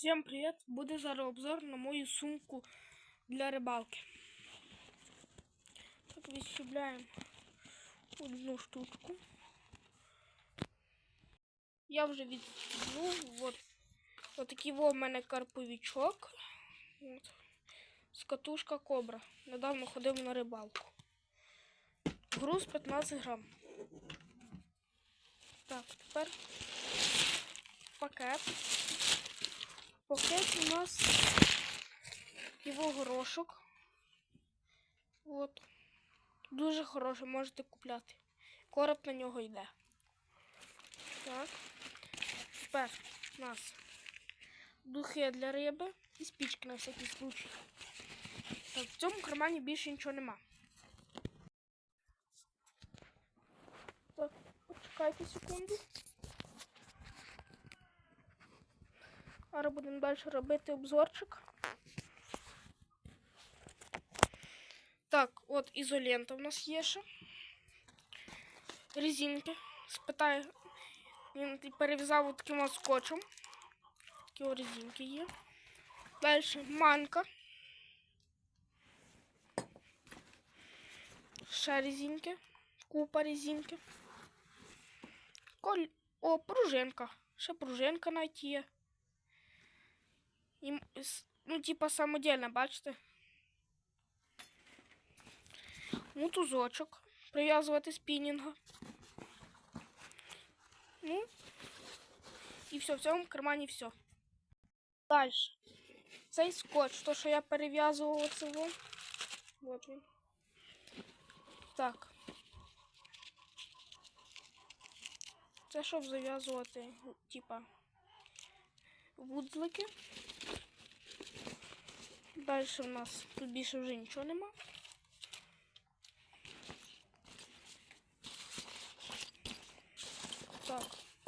Всем привет! Буде зараз обзор на мою сумку для рибалки. Так, відщепляємо одну штучку. Я вже відстібнув. Вот. Отакий во в мене карповичок. От. Скатушка кобра. Недавно ходив на рибалку. Груз 15 грам. Так, тепер пакет. Пакет у нас його горошок. От. Дуже хороший, можете купляти. Короб на нього йде. Так. Тепер у нас духи для риби і спічки на всякий случай. Так, в цьому кармані більше нічого нема. Так, почекайте секунду. Зараз будемо далі робити обзорчик. Так, от ізолента в нас є ще. Резинки. Спитаю, він перев'язав от таким от скотчем. Такі от резинки є. Далі манка. Ще резинки. Купа резинки. Коль... О, пружинка. Ще пружинка навіть є. І, ну, типа самодільна, бачите? Мотузочок. Прив'язувати спінінга. Ну. І все, в цьому кармані все. Далі. Цей скотч, то, що я перев'язував оцього. Вот він. Так. Це щоб зав'язувати, типа, вузлики. Далі у нас тут більше вже нічого нема. Так,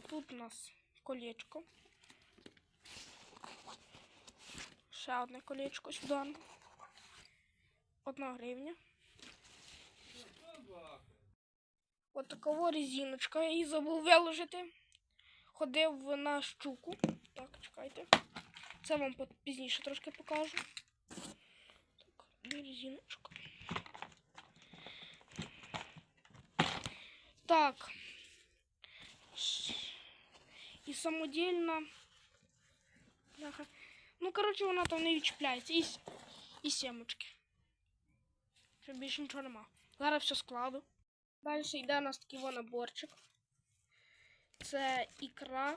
тут у нас колечко. Ще одне колечко сюди. Одна гривня. От такова резиночка. Я її забув виложити. Ходив на щуку. Так, чекайте. Це вам пізніше трошки покажу. Так, і резиночка. Так. І самодільна. Бляха. Ну, коротше, вона там не відчіпляється. І, і сімочки. Ще більше нічого нема. Зараз все складу. Далі йде у нас такий во наборчик. Це ікра.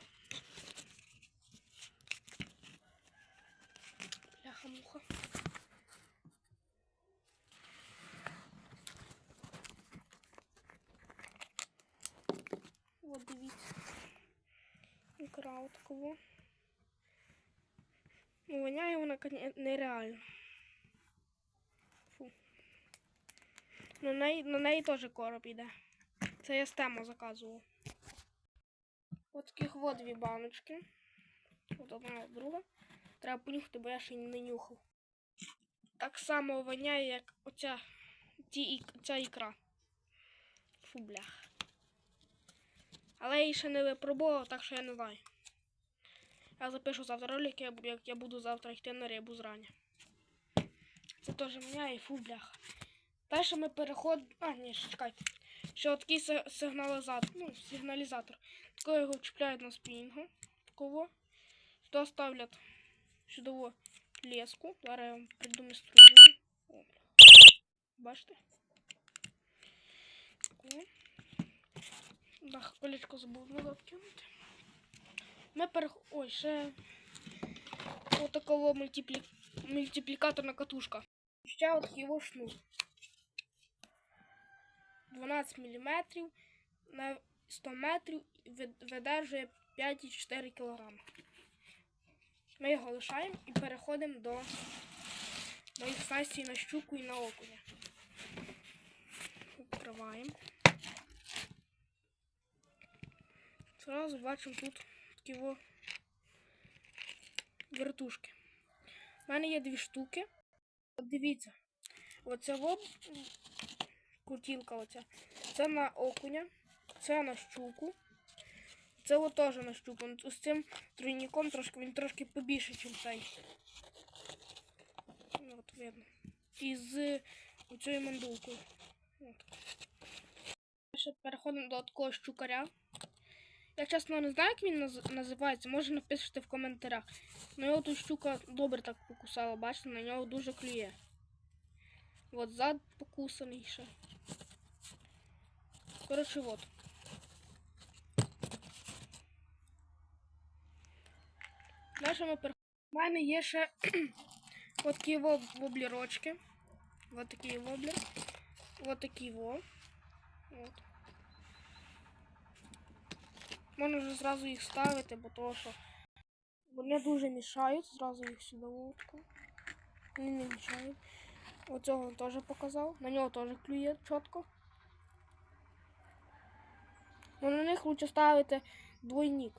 Бляха-муха. От дивіться. Ікра такого. Ну, воняє вона нереально. Фу. На неї, на неї теж короб йде. Це я з тему заказував. От таких от дві баночки. От одна друга. Треба понюхати, бо я ще не нюхав. Так само воняє, як оця ті, ця ікра. Фу, блях. Але я її ще не випробував, так що я не знаю. Я запишу завтра ролик, як я буду завтра йти на рибу зрання. Це теж воняє, фу, блях. Далі ми переходимо. А, ні, чекайте. Ще такий си- сигналізатор. Ну, сигналізатор. Такого його вчіпляють на спінгу. Такого. Сюди ставлять во леску. Зараз я вам придумаю струю. О. Бачите? Такого. Да, колечко забув назад кинути. Ми перех... Ой, ще отакого мультиплі... мультиплікаторна катушка. Ще от його шнур. 12 мм на 100 метрів видержує 5,4 кг. Ми його лишаємо і переходимо до моїх снастей на щуку і на окуня. Відкриваємо. Зразу бачимо тут во вертушки. У мене є дві штуки. От дивіться, оце во крутілка оця. Це на окуня, це на щуку. Це от теж нащупан. З цим тройником трошки він трошки побільше, ніж цей. Ну, От видно. І з оцією мандулкою. От. Переходимо до такого щукаря. Я чесно не знаю, як він наз- називається, може напишете в коментарях. Ну його тут щука добре так покусала, бачите, на нього дуже клює. От зад покусаний ще. Коротше, от. Далі ми переходимо. У мене є ще от такі во воблерочки. Вот такі воблер. Вот такі во. От. Можна вже зразу їх ставити, бо то що вони дуже мішають, зразу їх сюди вудку. Вони не мішають. Оцього теж показав. На нього теж клює чітко. Ну на них лучше ставити двойник.